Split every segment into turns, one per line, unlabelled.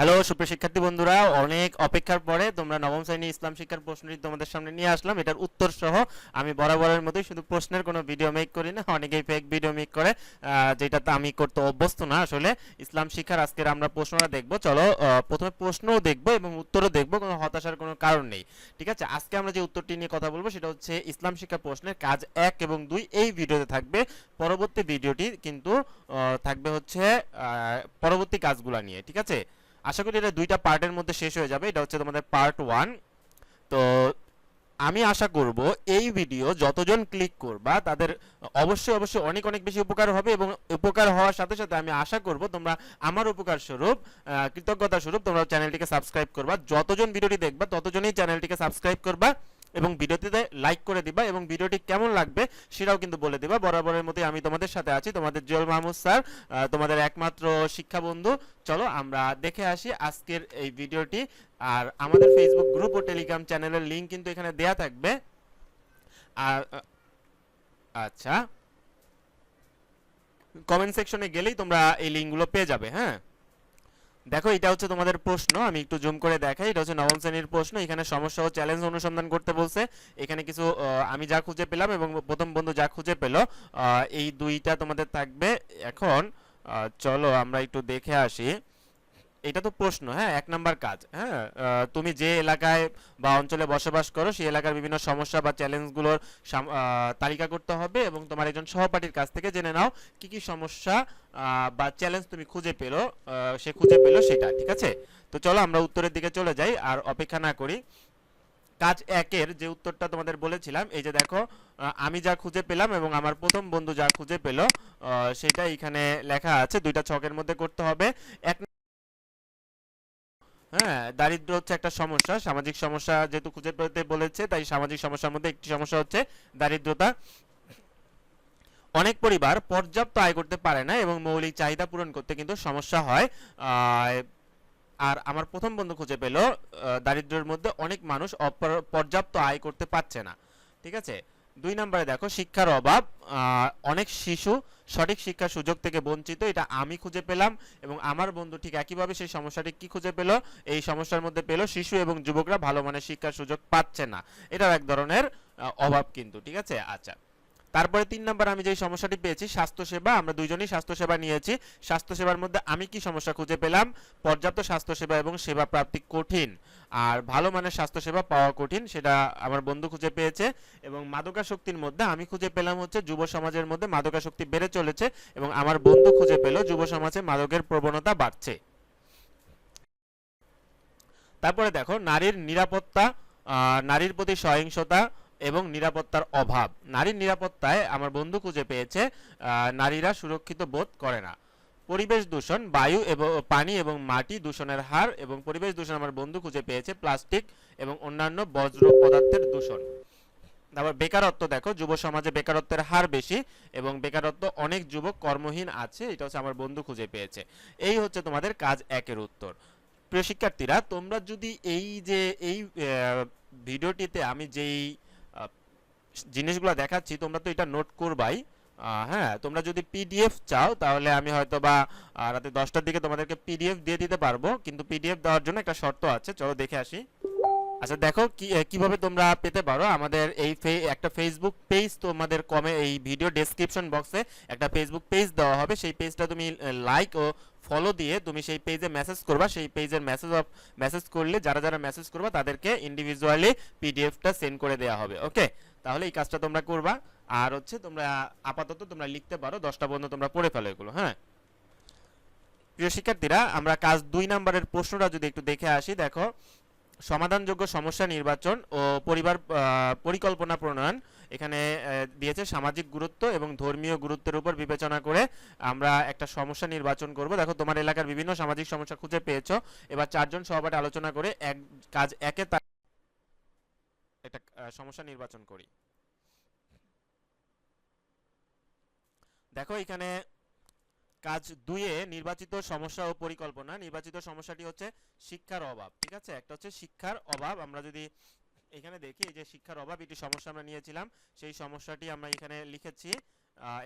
Hello সুপ্রিয় শিক্ষার্থী বন্ধুরা, অনেক অপেক্ষার পরে তোমরা নবম শ্রেণি ইসলাম শিক্ষার প্রশ্নটি তোমাদের সামনে নিয়ে আসলাম। এটার উত্তর সহ আমি বরাবরের মতোই শুধু প্রশ্নের কোনো ভিডিও মেক করি না, অনেকেই ফেক ভিডিও মেক করে যেটাতে আমি করতে অভ্যস্ত না। আসলে ইসলাম শিক্ষার আজকের আমরা প্রশ্নটা দেখব। চলো প্রথমে প্রশ্নও দেখব এবং উত্তরও দেখব, কোনো হতাশার কোনো কারণ নেই। ঠিক আছে? আজকে আমরা যে উত্তরটি নিয়ে কথা বলব সেটা হচ্ছে ইসলাম শিক্ষা প্রশ্নের কাজ এক এবং দুই এই ভিডিওতে থাকবে। পরবর্তী ভিডিওটি কিন্তু থাকবে হচ্ছে পরবর্তী কাজগুলো নিয়ে। ঠিক আছে? আশা করি এটা দুইটা পার্টের মধ্যে শেষ হয়ে যাবে। এটা হচ্ছে তোমাদের পার্ট ওয়ান। তো আমি আশা করব এই ভিডিও যতজন ক্লিক করবা, তাদের অবশ্যই অবশ্যই অনেক অনেক বেশি উপকার হবে এবং উপকার হওয়ার সাথে সাথে আমি আশা করব তোমরা আমার উপকার স্বরূপ কৃতজ্ঞতা স্বরূপ তোমরা চ্যানেলটিকে সাবস্ক্রাইব করবা। যতজন ভিডিওটি দেখবা, ততজনই চ্যানেলটিকে সাবস্ক্রাইব করবা। এবং ভিডিওটিতে লাইক করে দিবা এবং ভিডিওটি কেমন লাগবে সেটাও কিন্তু বলে দিবা। বরাবরের মতোই আমি তোমাদের সাথে আছি, তোমাদের জুয়েল মাহমুদ স্যার তোমাদের একমাত্র শিক্ষা বন্ধু চলো আমরা দেখে আসি আজকের এই ভিডিওটি। আর আমাদের ফেসবুক গ্রুপ ও টেলিগ্রাম চ্যানেলের লিংক কিন্তু এখানে দেয়া থাকবে। আর আচ্ছা। কমেন্ট সেকশনে গেলেই তোমরা এই লিঙ্কগুলো পেয়ে যাবে হ্যাঁ? দেখো, এটা হচ্ছে তোমাদের প্রশ্ন, আমি একটু জুম করে দেখাই, এটা হচ্ছে নবম শ্রেণির প্রশ্ন, এখানে সমস্যা ও চ্যালেঞ্জ অনুসন্ধান করতে বলছে, এখানে কিছু আমি যা খুঁজে পেলাম এবং প্রথম বন্ধু যা খুঁজে পেল এই দুইটা তোমাদের থাকবে, এখন চলো আমরা একটু দেখে আসি। এটা তো প্রশ্ন হ্যাঁ এক নাম্বার কাজ হ্যাঁ তুমি যে এলাকায় বা অঞ্চলে বসবাস করো, সেই এলাকার বিভিন্ন সমস্যা বা চ্যালেঞ্জগুলোর তালিকা করতে হবে এবং তোমার একজন সহপাঠীর কাছ থেকে জেনে নাও কি কি সমস্যা বা চ্যালেঞ্জ তুমি খুঁজে পেল সে খুঁজে পেল সেটা, ঠিক আছে? তো চলো আমরা উত্তরের দিকে চলে যাই আর অপেক্ষা না করি। কাজ একের যে উত্তরটা তোমাদের বলেছিলাম, এই যে দেখো আমি যা খুঁজে পেলাম এবং আমার প্রথম বন্ধু যা খুঁজে পেল সেটা এখানে লেখা আছে, দুইটা ছকের মধ্যে করতে হবে। এক হ্যাঁ দারিদ্র হচ্ছে একটা সমস্যা। সামাজিক সমস্যা যেহেতু খুঁজে পেতে বলেছে তাই সামাজিক সমস্যার মধ্যে একটি সমস্যা হচ্ছে দারিদ্রতা। অনেক পরিবার পর্যাপ্ত আয় করতে পারে না এবং মৌলিক চাহিদা পূরণ করতে কিন্তু সমস্যা হয়। আর আমার প্রথম বন্ধু খুঁজে পেল আহ, দারিদ্র্যের মধ্যে অনেক মানুষ পর্যাপ্ত আয় করতে পারছে না। ঠিক আছে? দুই নম্বরে দেখো, শিক্ষার অভাব অনেক শিশু সঠিক শিক্ষার সুযোগ থেকে বঞ্চিত, এটা আমি খুঁজে পেলাম এবং আমার বন্ধু ঠিক একইভাবে সেই সমস্যাটি কি খুঁজে পেল? এই সমস্যার মধ্যে পেল শিশু এবং যুবকরা ভালো মানের শিক্ষার সুযোগ পাচ্ছে না। এটাও এক ধরনের অভাব কিন্তু, ঠিক আছে? আচ্ছা। তারপরে তিন নম্বর আমি যে সমস্যাটি পেয়েছি, স্বাস্থ্যসেবা, আমরা দুইজনই স্বাস্থ্যসেবা নিয়েছি। স্বাস্থ্যসেবার মধ্যে আমি কি সমস্যা খুঁজে পেলাম? পর্যাপ্ত স্বাস্থ্যসেবা এবং সেবা প্রাপ্তি কঠিন। আর ভালো মানের স্বাস্থ্যসেবা পাওয়া কঠিন, সেটা আমার বন্ধু খুঁজে পেয়েছে। এবং মাদকাসক্তির মধ্যে আমি খুঁজে পেলাম হচ্ছে যুব সমাজের মধ্যে মাদকাসক্তি বেড়ে চলেছে এবং আমার বন্ধু খুঁজে পেল যুব সমাজে মাদকের প্রবণতা বাড়ছে। তারপরে দেখো, নারীর নিরাপত্তা নারীর প্রতি সহিংসতা এবং নিরাপত্তার অভাব। নারীর নিরাপত্তায় আমার বন্ধু খুঁজে পেয়েছে নারীরা সুরক্ষিত বোধ করে না। পরিবেশ দূষণ, বায়ু এবং, পানি এবং মাটি দূষণের হার এবং পরিবেশ দূষণ আমার বন্ধু খুঁজে পেয়েছে, প্লাস্টিক এবং অন্যান্য বজ্র পদার্থের দূষণ। তারপর বেকারত্ব দেখো, যুব সমাজে বেকারত্বের হার বেশি এবং বেকারত্ব অনেক যুবক কর্মহীন আছে, এটা হচ্ছে আমার বন্ধু খুঁজে পেয়েছে। এই হচ্ছে তোমাদের কাজ একের উত্তর। প্রিয় শিক্ষার্থীরা, তোমরা যদি এই যে, এই ভিডিওটিতে আমি যেই জিনিসগুলো দেখাচ্ছি, তোমরা তো এটা নোট করবাই। হ্যাঁ তোমরা যদি পিডিএফ চাও, তাহলে আমি হয়তো বা রাতে দশটার দিকে তোমাদেরকে পিডিএফ দিয়ে দিতে পারব, কিন্তু পিডিএফ দেওয়ার জন্য একটা শর্ত আছে, চলো দেখে আসি। আচ্ছা দেখো কীভাবে তোমরা পেতে পারো আমাদের এই একটা ফেসবুক পেজ তোমাদের কমে এই ভিডিও ডেসক্রিপশন বক্সে একটা ফেসবুক পেজ দেওয়া হবে। সেই পেজটা তুমি লাইক ও ফলো দিয়ে তুমি সেই পেজে মেসেজ করবা। সেই পেজের মেসেজ অফ মেসেজ করলে, যারা যারা মেসেজ করবা, তাদেরকে ইন্ডিভিজুয়ালি পিডিএফটা সেন্ড করে দেওয়া হবে ওকে তাহলে এই কাজটা তোমরা করবা। আর হচ্ছে তোমরা আপাতত তোমরা লিখতে পারো, দশটা পর্যন্ত তোমরা পড়ে ফেলো এগুলো হ্যাঁ? প্রিয় শিক্ষার্থীরা, আমরা কাজ দুই নম্বরের প্রশ্নটা যদি একটু দেখে আসি, দেখো, সমাধানযোগ্য সমস্যা নির্বাচন ও পরিবার পরিকল্পনা প্রণয়ন, এখানে দিয়েছে সামাজিক গুরুত্ব এবং ধর্মীয় গুরুত্বের উপর বিবেচনা করে আমরা একটা সমস্যা নির্বাচন করব। দেখো, তোমার এলাকার বিভিন্ন সামাজিক সমস্যা খুঁজে পেয়েছ। এবার চারজন সহপাঠী আলোচনা করে এক, কাজ একে তার একটা সমস্যা নির্বাচন করি। দেখো, এখানে কাজ দুইয়ে নির্বাচিত সমস্যা ও পরিকল্পনা। নির্বাচিত সমস্যাটি হচ্ছে শিক্ষার অভাব, ঠিক আছে? একটা হচ্ছে শিক্ষার অভাব। আমরা যদি এখানে দেখি যে শিক্ষার অভাব, এটি সমস্যা আমরা নিয়েছিলাম। সেই সমস্যাটি আমরা এখানে লিখেছি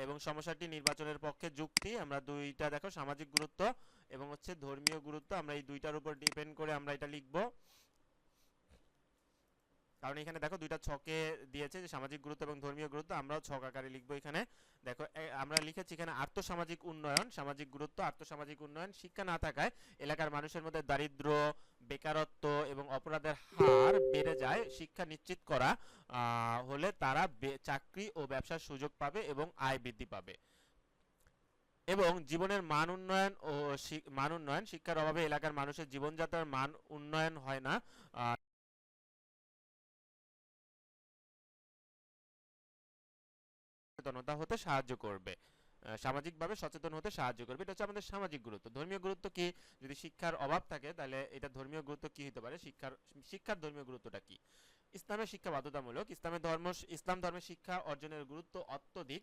এবং সমস্যাটি নির্বাচনের পক্ষে যুক্তি। আমরা দুইটা, দেখো, সামাজিক গুরুত্ব এবং হচ্ছে ধর্মীয় গুরুত্ব। আমরা এই দুইটার উপর ডিপেন্ড করে আমরা এটা লিখব। কারণ এখানে দেখো দুইটা ছকে দিয়েছে যে সামাজিক গুরুত্ব এবং ধর্মীয় গুরুত্ব, আমরাও ছক আকারে লিখব এখানে। দেখো আমরা লিখেছি এখানে আর্থসামাজিক উন্নয়ন, সামাজিক গুরুত্ব, আর্থসামাজিক উন্নয়ন, শিক্ষা না থাকায় এলাকার মানুষের মধ্যে দারিদ্র, বেকারত্ব এবং অপরাধের হার বেড়ে যায়। শিক্ষা নিশ্চিত করা হলে তারা চাকরি ও ব্যবসার সুযোগ পাবে এবং আয় বৃদ্ধি পাবে। এবং জীবনের মান উন্নয়ন ও মান উন্নয়ন, শিক্ষার অভাবে এলাকার মানুষের জীবনযাত্রার মান উন্নয়ন হয় না। সচেতনতা হতে সাহায্য করবে। সামাজিকভাবে সচেতন হতে সাহায্য করবে। এটা হচ্ছে আমাদের সামাজিক গুরুত্ব। ধর্মীয় গুরুত্ব কি? যদি শিক্ষার অভাব থাকে, তাহলে এটা ধর্মীয় গুরুত্ব কি হতে পারে? শিক্ষার শিক্ষার ধর্মীয় গুরুত্বটা কি? ইসলামের শিক্ষা বাধ্যতামূলক। ইসলামের ধর্ম, ইসলাম ধর্মের শিক্ষা অর্জনের গুরুত্ব অত্যধিক।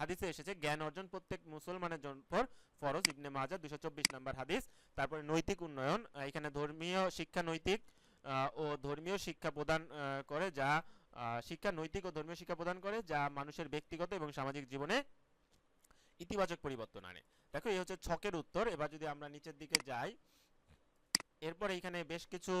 হাদিসে এসেছে, জ্ঞান অর্জন প্রত্যেক মুসলমানের পর ফরজ। ইবনে মাজা দুশো চব্বিশ নম্বর হাদিস। তারপরে নৈতিক উন্নয়ন। এখানে ধর্মীয় শিক্ষা নৈতিক ও ধর্মীয় শিক্ষা প্রদান করে যা শিক্ষা, নৈতিক ও ধর্মীয় শিক্ষা প্রদান করে, যা মানুষের ব্যক্তিগত এবং সামাজিক জীবনে ইতিবাচক পরিবর্তন আনে। দেখো, এই হচ্ছে ছকের উত্তর। এবার যদি আমরা নিচের দিকে যাই, এরপর এখানে বেশ কিছু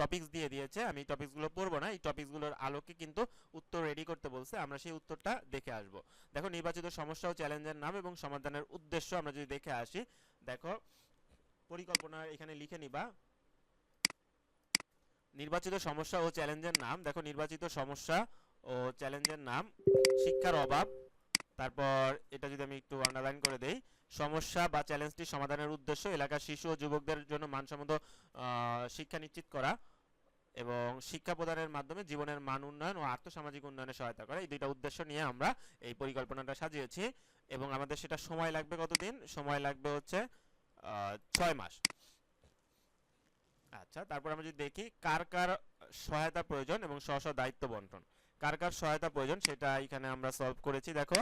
টপিকস দিয়ে দিয়েছে। আমি টপিকসগুলো পড়ব না। এই টপিকসগুলোর আলোকে কিন্তু উত্তর রেডি করতে বলছে। আমরা সেই উত্তরটা দেখে আসব। দেখো, নির্বাচিত সমস্যা ও চ্যালেঞ্জের নাম এবং সমাধানের উদ্দেশ্য আমরা যদি দেখে আসি, দেখো, পরিকল্পনা এখানে লিখে নিবা। নির্বাচিত সমস্যা ও চ্যালেঞ্জের নাম, দেখো নির্বাচিত সমস্যা ও চ্যালেঞ্জের নাম, শিক্ষার অভাব, তারপর এটা যদি আমি একটু আন্ডারলাইন করে দেই, সমস্যা বা চ্যালেঞ্জটি সমাধানের উদ্দেশ্য এলাকার শিশু ও যুবকদের জন্য মানসম্মত শিক্ষা নিশ্চিত করা এবং শিক্ষা প্রদানের মাধ্যমে জীবনের মান উন্নয়ন ও আর্থসামাজিক উন্নয়নে সহায়তা করা। এই দুইটা উদ্দেশ্য নিয়ে আমরা এই পরিকল্পনাটা সাজিয়েছি এবং আমাদের সেটা সময় লাগবে কতদিন? সময় লাগবে হচ্ছে ছয় মাস। আচ্ছা তারপর আমরা যদি দেখি কার কার সহায়তা প্রয়োজন এবং স্ব স্ব দায়িত্ব বন্টন। কার কার সহায়তা প্রয়োজন সেটা এখানে আমরা সলভ করেছি। দেখো,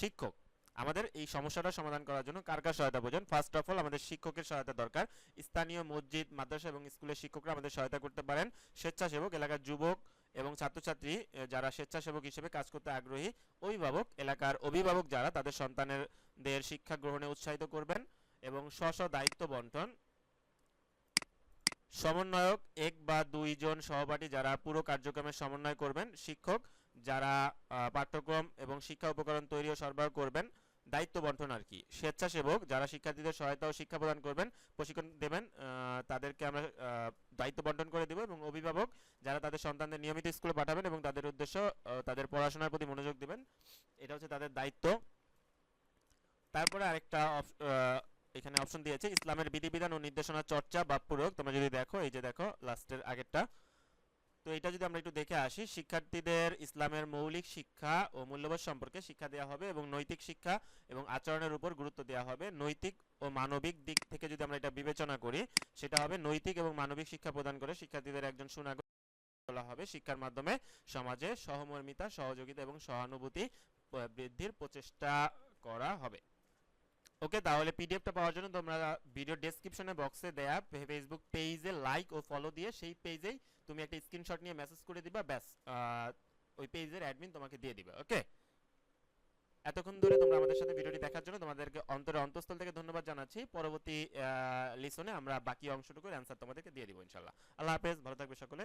শিক্ষক। আমাদের এই সমস্যাটা সমাধান করার জন্য কার কার সহায়তা প্রয়োজন? ফার্স্ট অফ অল আমাদের শিক্ষকের সহায়তা দরকার। স্থানীয় মসজিদ, মাদ্রাসা এবং স্কুলের শিক্ষকরা আমাদের সহায়তা করতে পারেন। স্বেচ্ছাসেবক, এলাকার যুবক এবং ছাত্রছাত্রী যারা স্বেচ্ছাসেবক হিসেবে কাজ করতে আগ্রহী, অভিভাবক, এলাকার অভিভাবক যারা তাদের সন্তানদের শিক্ষা গ্রহণে উৎসাহিত করবেন এবং স্ব দায়িত্ব বন্টন সমন্বয়ক, এক বা দুইজন সহপাঠী যারা পুরো কার্যক্রমের সমন্বয় করবেন, শিক্ষক যারা পাঠ্যক্রম এবং শিক্ষা উপকরণ তৈরি ও সরবরাহ করবেন, দায়িত্ব বন্টন আর কি। স্বেচ্ছাসেবক যারা শিক্ষার্থীদের সহায়তা ও শিক্ষা প্রদান করবেন, প্রশিক্ষণ দেবেন তাদেরকে আমরা দায়িত্ব বন্টন করে দেব এবং অভিভাবক যারা তাদের সন্তানদের নিয়মিত স্কুলে পাঠাবেন এবং তাদের উদ্দেশ্য তাদের পড়াশোনার প্রতি মনোযোগ দেবেন। এটা হচ্ছে তাদের দায়িত্ব। তারপরে আরেকটা এখানে অপশন দিয়েছে, ইসলামের বিধিবিধান ও নির্দেশনা চর্চা বা প্রয়োগ। তোমরা যদি দেখো, এই যে দেখো লাস্টের আগেরটা। তো এটা যদি আমরা একটু দেখে আসি, শিক্ষার্থীদের ইসলামের মৌলিক শিক্ষা ও মূল্যবোধ সম্পর্কে শিক্ষা দেওয়া হবে এবং নৈতিক শিক্ষা এবং আচরণের উপর গুরুত্ব দেওয়া হবে। নৈতিক ও মানবিক দিক থেকে যদি আমরা এটা বিবেচনা করি, সেটা হবে নৈতিক এবং মানবিক শিক্ষা প্রদান করে শিক্ষার্থীদের একজন সুনাগরিক বলা হবে। শিক্ষার মাধ্যমে সমাজে সহমর্মিতা, সহযোগিতা এবং সহানুভূতি বৃদ্ধির প্রচেষ্টা করা হবে। ওকে, তাহলে পিডিএফটা পাওয়ার জন্য তোমরা ভিডিও ডেসক্রিপশনে বক্সে দেয়া ফেসবুক পেজে লাইক ও ফলো দিয়ে সেই পেজেই তুমি একটা স্ক্রিনশট নিয়ে মেসেজ করে দিবা, ব্যাস ওই পেজের অ্যাডমিন তোমাকে দিয়ে দিবে, ওকে? এতক্ষণ ধরে তোমরা আমাদের সাথে ভিডিওটি দেখার জন্য তোমাদেরকে অন্তরে অন্তঃস্থল থেকে ধন্যবাদ জানাচ্ছি। পরবর্তী লিসনে আমরা বাকি অংশটুকুর অ্যান্সার তোমাদেরকে দিয়ে দিব ইনশাল্লাহ আল্লাহ হাফেজ, ভালো থাকবে সকলে।